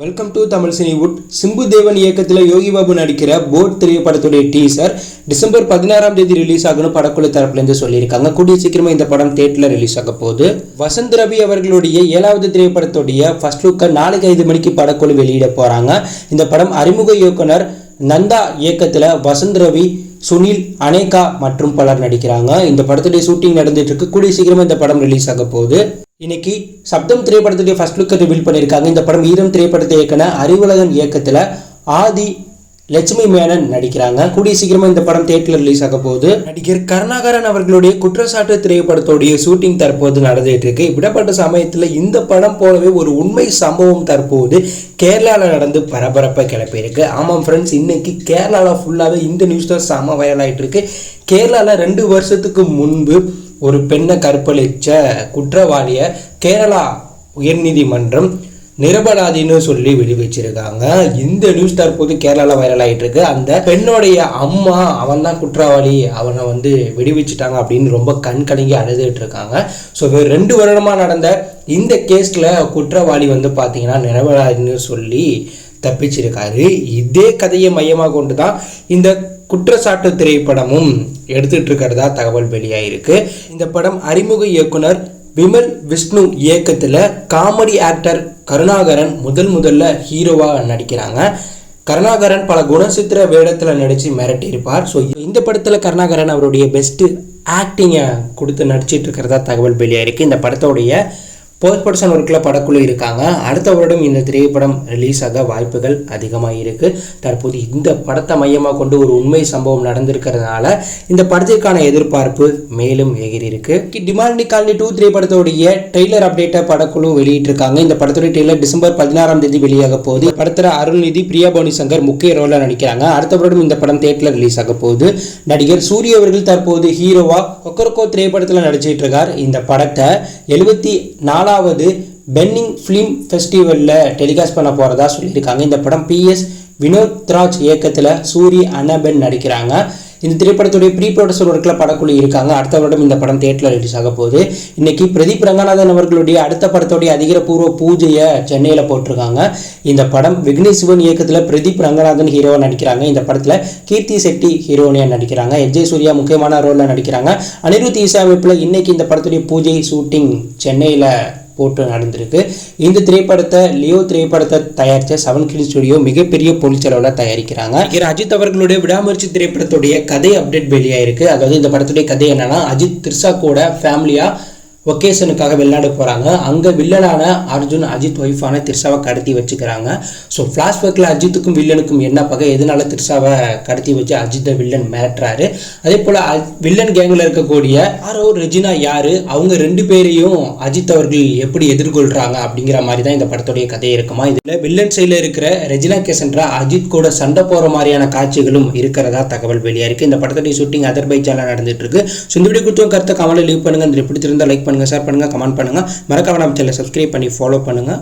Welcome to Tamil Cinewood Simbu Devan இயக்கத்தில் யோகி பாபு நடிக்கிற boat திரைப்படத்துடைய teaser December பதினாறாம் தேதி ரிலீஸ் ஆகணும் படக்குழு தரப்புலேருந்து சொல்லியிருக்காங்க. கூடிய சீக்கிரமாக இந்த படம் தேட்டரில் ரிலீஸ் ஆக போகுது. வசந்த் ரவி அவர்களுடைய ஏழாவது திரைப்படத்துடைய ஃபர்ஸ்ட் லுக்கை நாளைக்கு ஐந்து மணிக்கு படக்குழு வெளியிட போகிறாங்க இந்த படம் அறிமுக இயக்குனர் நந்தா இயக்கத்தில் வசந்த் ரவி சுனில் அனேகா மற்றும் பலர் நடிக்கிறாங்க. இந்த படத்துடைய ஷூட்டிங் நடந்துட்டு இருக்கு. கூடிய சீக்கிரமாக இந்த படம் ரிலீஸ் ஆக போகுது. இன்னைக்கு சப்தம் திரைப்படத்துடைய ஃபர்ஸ்ட் லுக்கை ரிவீல் பண்ணியிருக்காங்க. இந்த படம் ஈரம் திரைப்படத்தை இயக்கின அறிவுலகன் இயக்கத்தில் ஆதி லட்சுமி மேனன் நடிக்கிறாங்க. கூடிய சீக்கிரமாக இந்த படம் தேட்டரில் ரிலீஸ் ஆக போகுது. நடிகர் கருணாகரன் அவர்களுடைய குற்றச்சாட்டு திரைப்படத்துடைய ஷூட்டிங் தற்போது நடந்துகிட்டு இருக்கு. இப்படிப்பட்ட சமயத்தில் இந்த படம் போலவே ஒரு உண்மை சம்பவம் தற்போது கேரளாவில் நடந்து பரபரப்பை கிளப்பியிருக்கு ஆமாம் ஃப்ரெண்ட்ஸ் இன்னைக்கு கேரளாவில் ஃபுல்லாகவே இந்த நியூஸ் தான் செம்ம வைரல் ஆகிட்டு இருக்கு. கேரளாவில் ரெண்டு வருஷத்துக்கு முன்பு ஒரு பெண்ணை கற்பழிச்ச குற்றவாளியை கேரளா உயர்நீதிமன்றம் நிரபராதின்னு சொல்லி விடுவிச்சிருக்காங்க. இந்த நியூஸ் தற்போது கேரளாவில் வைரல் ஆகிட்டு இருக்கு அந்த பெண்ணுடைய அம்மா அவன் தான் குற்றவாளி அவனை வந்து விடுவிச்சிட்டாங்க அப்படின்னு ரொம்ப கண் கலங்கி அழுதுட்டு இருக்காங்க ஸோ ரெண்டு வருடமாக நடந்த இந்த கேஸில் குற்றவாளி வந்து பார்த்தீங்கன்னா நிரபராதின்னு சொல்லி தப்பிச்சிருக்காரு. இதே கதையை மையமாக கொண்டு தான் இந்த குற்றச்சாட்டு திரைப்படமும் எடுத்துட்டு இருக்கிறதா தகவல் வெளியாயிருக்கு. இந்த படம் அறிமுக இயக்குனர் விமல் விஷ்ணு இயக்கத்தில் காமெடி ஆக்டர் கருணாகரன் முதல் முதல்ல ஹீரோவாக நடிக்கிறாங்க. கருணாகரன் பல குணசித்திர வேடத்தில் நடித்து மிரட்டியிருப்பார். ஸோ இந்த படத்தில் கருணாகரன் அவருடைய பெஸ்ட்டு ஆக்டிங்கை கொடுத்து நடிச்சிட்டு இருக்கிறதா தகவல் வெளியாயிருக்கு. இந்த படத்தோடைய போஸ்ட் ப்ரொடக்ஷன் ஒர்க்கில் படக்குழு இருக்காங்க. அடுத்த வருடம் இந்த திரைப்படம் ரிலீஸ் ஆக வாய்ப்புகள் அதிகமாக இருக்குது தற்போது இந்த படத்தை மையமாக கொண்டு ஒரு உண்மை சம்பவம் நடந்திருக்கிறதுனால இந்த படத்திற்கான எதிர்பார்ப்பு மேலும் எகிரி இருக்கு. டிமாண்டி காலனி டூ திரைப்படத்தோடைய ட்ரெய்லர் அப்டேட்டை படக்குழு வெளியிட்டிருக்காங்க. இந்த படத்துடைய ட்ரெய்லர் டிசம்பர் பதினாறாம் தேதி வெளியாக போகுது. படத்தில் அருள்நிதி பிரியா பவனி சங்கர் முக்கிய ரோலில் நடிக்கிறாங்க. அடுத்த வருடம் இந்த படம் தேட்டரில் ரிலீஸ் ஆக போகுது. நடிகர் சூரிய அவர்கள் தற்போது ஹீரோவா கொக்கரக்கோ திரைப்படத்தில் நடிச்சிட்டு இருக்கார். இந்த படத்தை எழுபத்தி நாலு நாலாவது பென்னிங் ஃபிலிம் ஃபெஸ்டிவலில் டெலிகாஸ்ட் பண்ண போகிறதா சொல்லியிருக்காங்க. இந்த படம் பிஎஸ் வினோத் ராஜ் இயக்கத்தில் சூரி அன்னபென் நடிக்கிறாங்க. இந்த திரைப்படத்துடைய ப்ரீ ப்ரொடக்ஷன் ஒர்க்கில் படக்குழு இருக்காங்க. அடுத்த வருடம் இந்த படம் தேட்டரில் ரிலீஸ் ஆக போகுது. இன்னைக்கு பிரதீப் ரங்கநாதன் அவர்களுடைய அடுத்த படத்துடைய அதிகாரப்பூர்வ பூஜையை சென்னையில் போட்டிருக்காங்க. இந்த படம் விக்னேஷ் சிவன் இயக்கத்தில் பிரதீப் ரங்கநாதன் ஹீரோவாக நடிக்கிறாங்க. இந்த படத்தில் கீர்த்தி செட்டி ஹீரோனியாக நடிக்கிறாங்க. எஜய் சூர்யா முக்கியமான ரோலில் நடிக்கிறாங்க. அனிருத் இசையமைப்பில் இன்னைக்கு இந்த படத்துடைய பூஜை ஷூட்டிங் சென்னையில் போட்டு நடந்திருக்கு. இந்த திரைப்படத்தை லியோ திரைப்படத்தை தயாரித்த செவன் கிளி ஸ்டுடியோ மிகப்பெரிய பொருட்செலவில் தயாரிக்கிறாங்க. நடிகர் அஜித் அவர்களுடைய விடாமுயற்சி திரைப்படத்துடைய கதை அப்டேட் வெளியாயிருக்கு. அதாவது இந்த படத்துடைய கதை என்னன்னா அஜித் திரிஷா கூட ஃபேமிலியாக ஒகேஷனுக்காக வெளிநாடு போகிறாங்க அங்கே வில்லனான அர்ஜுன் அஜித் ஒய்ஃபான திரிஷாவை கடத்தி வச்சுக்கிறாங்க. ஸோ ஃப்ளாஷ்பேக்கில் அஜித்துக்கும் வில்லனுக்கும் என்ன பகை? எதனால திரிஷாவை கடத்தி வச்சு அஜித்தை வில்லன் மிரட்டுறாரு? அதே போல் வில்லன் கேங்கில் இருக்கக்கூடிய ஆரோ ரெஜினா யார்? அவங்க ரெண்டு பேரையும் அஜித் அவர்கள் எப்படி எதிர்கொள்கிறாங்க அப்படிங்கிற மாதிரி தான் இந்த படத்துடைய கதை இருக்குமா? இதில் வில்லன் சைடில் இருக்கிற ரெஜினா கேசன்ரா அஜித் கூட சண்டை போகிற மாதிரியான காட்சிகளும் இருக்கிறதா தகவல் வெளியாக இருக்குது இந்த படத்துடைய ஷூட்டிங் அதர்பைஜானில் நடந்துட்டு இருக்கு. ஸோ இந்த வீடியோ கொடுத்தவங்க கருத்தை கமலை லீவ் பண்ணுங்கள் இந்த பிடிச்சிருந்தா லைக் பண்ணுங்கள் ஷேர் பண்ணுங்க கமெண்ட் பண்ணுங்க. மறக்காம நம்ம சேனலை சப்ஸ்கிரைப் பண்ணி ஃபாலோ பண்ணுங்க.